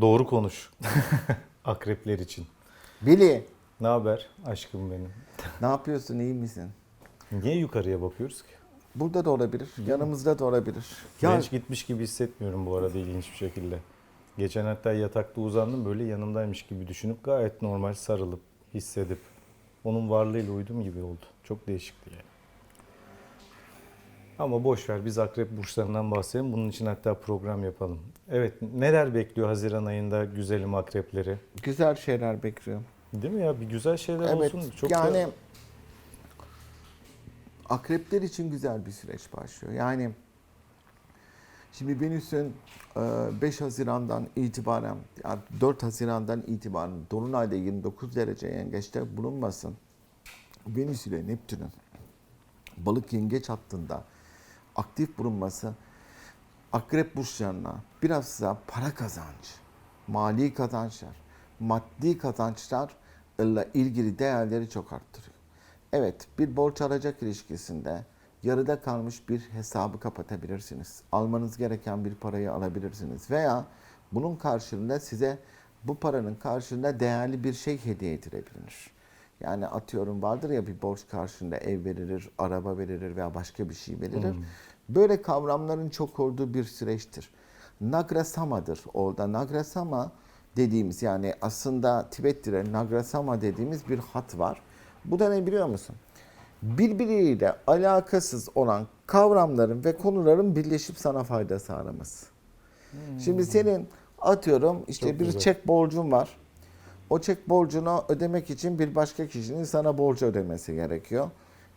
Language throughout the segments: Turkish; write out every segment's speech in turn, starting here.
Doğru konuş. Akrepler için. Billy, Ne haber aşkım benim? ne yapıyorsun? iyi misin? Niye yukarıya bakıyoruz ki? Burada da olabilir, yanımızda da olabilir. Ben Ya hiç gitmiş gibi hissetmiyorum bu arada ilginç bir şekilde. Geçen hatta yatakta uzandım böyle yanımdaymış gibi düşünüp gayet normal sarılıp hissedip onun varlığıyla uydum gibi oldu. Çok değişikti yani. Ama boş ver biz akrep burçlarından bahsedelim. Bunun için hatta program yapalım. Evet neler bekliyor Haziran ayında güzelim akrepleri? güzel şeyler bekliyorum. Değil mi ya bir güzel şeyler Evet, olsun. Çok da- yani akrepler için güzel bir süreç başlıyor. Yani şimdi Venüs'ün e, 5 Haziran'dan itibaren, yani 4 Haziran'dan itibaren Dolunay'da 29 derece yengeçte bulunmasın. Venüs ile Neptün'ün balık yengeç hattında aktif bulunması akrep burçlarına biraz daha para kazancı, mali kazançlar, maddi kazançlarla ilgili değerleri çok arttırıyor. Evet, bir borç alacak ilişkisinde yarıda kalmış bir hesabı kapatabilirsiniz. Almanız gereken bir parayı alabilirsiniz veya bunun karşılığında size bu paranın karşılığında değerli bir şey hediye edilebilir. Yani atıyorum vardır ya bir borç karşılığında ev verilir, araba verilir veya başka bir şey verilir. Böyle kavramların çok olduğu bir süreçtir. Nagrasama'dır orada. Nagrasama dediğimiz yani aslında Tibet dili Nagrasama dediğimiz bir hat var. Bu da ne biliyor musun? Birbiriyle alakasız olan kavramların ve konuların birleşip sana fayda sağlaması. Şimdi senin atıyorum işte Çok bir güzel. çek borcun var. O çek borcunu ödemek için bir başka kişinin sana borcu ödemesi gerekiyor.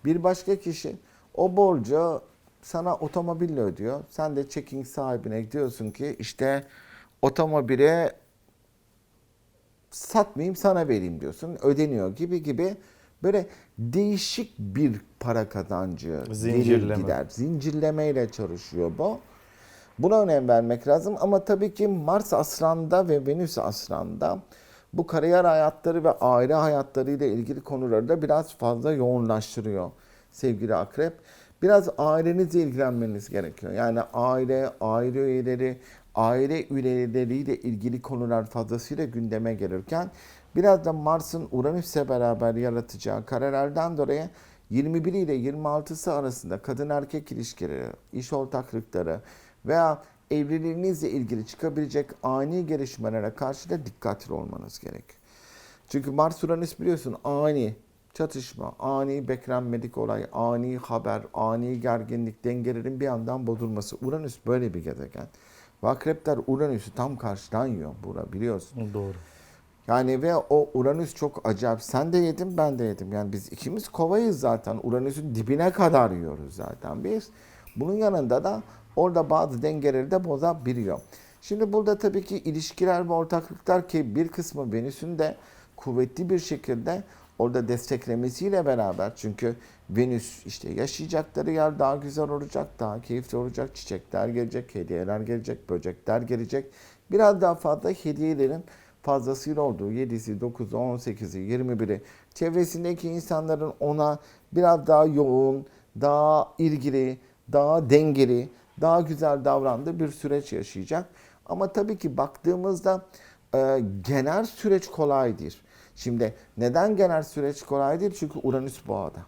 Bir başka kişi o borcu sana otomobille ödüyor. Sen de çekin sahibine diyorsun ki işte otomobile satmayayım sana vereyim diyorsun. Ödeniyor gibi gibi böyle değişik bir para kazancı Zincirleme. gider. Zincirlemeyle çalışıyor bu. Buna önem vermek lazım ama tabii ki Mars Aslan'da ve Venüs Aslan'da bu kariyer hayatları ve aile hayatları ile ilgili konuları da biraz fazla yoğunlaştırıyor sevgili akrep. Biraz ailenizle ilgilenmeniz gerekiyor. Yani aile, aile üyeleri, aile üyeleriyle ilgili konular fazlasıyla gündeme gelirken biraz da Mars'ın Uranüs'le beraber yaratacağı karelerden dolayı 21 ile 26'sı arasında kadın erkek ilişkileri, iş ortaklıkları veya evliliğinizle ilgili çıkabilecek ani gelişmelere karşı da dikkatli olmanız gerek. Çünkü Mars Uranüs biliyorsun ani çatışma, ani beklenmedik olay, ani haber, ani gerginlik, dengelerin bir yandan bozulması. Uranüs böyle bir gezegen. Ve akrepler Uranüs'ü tam karşıdan yiyor bura biliyorsun. Doğru. Yani ve o Uranüs çok acayip. Sen de yedin ben de yedim. Yani biz ikimiz kovayız zaten. Uranüs'ün dibine kadar yiyoruz zaten biz. Bunun yanında da orada bazı dengeleri de bozabiliyor. Şimdi burada tabii ki ilişkiler ve ortaklıklar ki bir kısmı Venüs'ün de kuvvetli bir şekilde orada desteklemesiyle beraber çünkü Venüs işte yaşayacakları yer daha güzel olacak, daha keyifli olacak, çiçekler gelecek, hediyeler gelecek, böcekler gelecek. Biraz daha fazla hediyelerin fazlasıyla olduğu 7'si, 9'u, 18'i, 21'i çevresindeki insanların ona biraz daha yoğun, daha ilgili, daha dengeli, daha güzel davrandığı bir süreç yaşayacak. Ama tabii ki baktığımızda e, genel süreç kolay değil. Şimdi neden genel süreç kolay değil? Çünkü Uranüs boğada.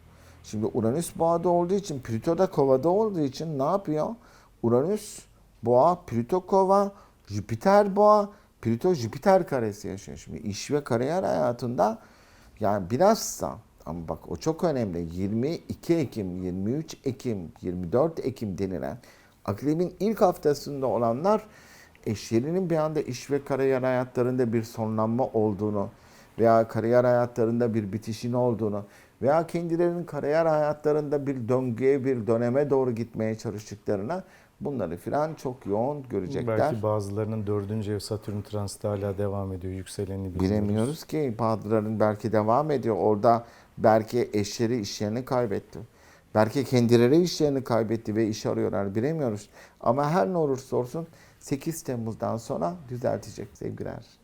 Şimdi Uranüs boğada olduğu için, Plüto da kovada olduğu için ne yapıyor? Uranüs boğa, Plüto kova, Jüpiter boğa, Plüto Jüpiter karesi yaşıyor. Şimdi iş ve kariyer hayatında yani bilhassa ama bak o çok önemli. 22 Ekim, 23 Ekim, 24 Ekim denilen akrebin ilk haftasında olanlar eşlerinin bir anda iş ve kariyer hayatlarında bir sonlanma olduğunu veya kariyer hayatlarında bir bitişin olduğunu veya kendilerinin kariyer hayatlarında bir döngüye, bir döneme doğru gitmeye çalıştıklarına bunları filan çok yoğun görecekler. Belki bazılarının dördüncü ev Satürn transiti hala devam ediyor. Yükseleni bilmiyoruz. Bilemiyoruz ki bazılarının belki devam ediyor. Orada belki eşleri işlerini kaybetti. Belki kendileri işlerini kaybetti ve iş arıyorlar bilemiyoruz. Ama her ne olursa olsun 8 Temmuz'dan sonra düzeltecek sevgiler.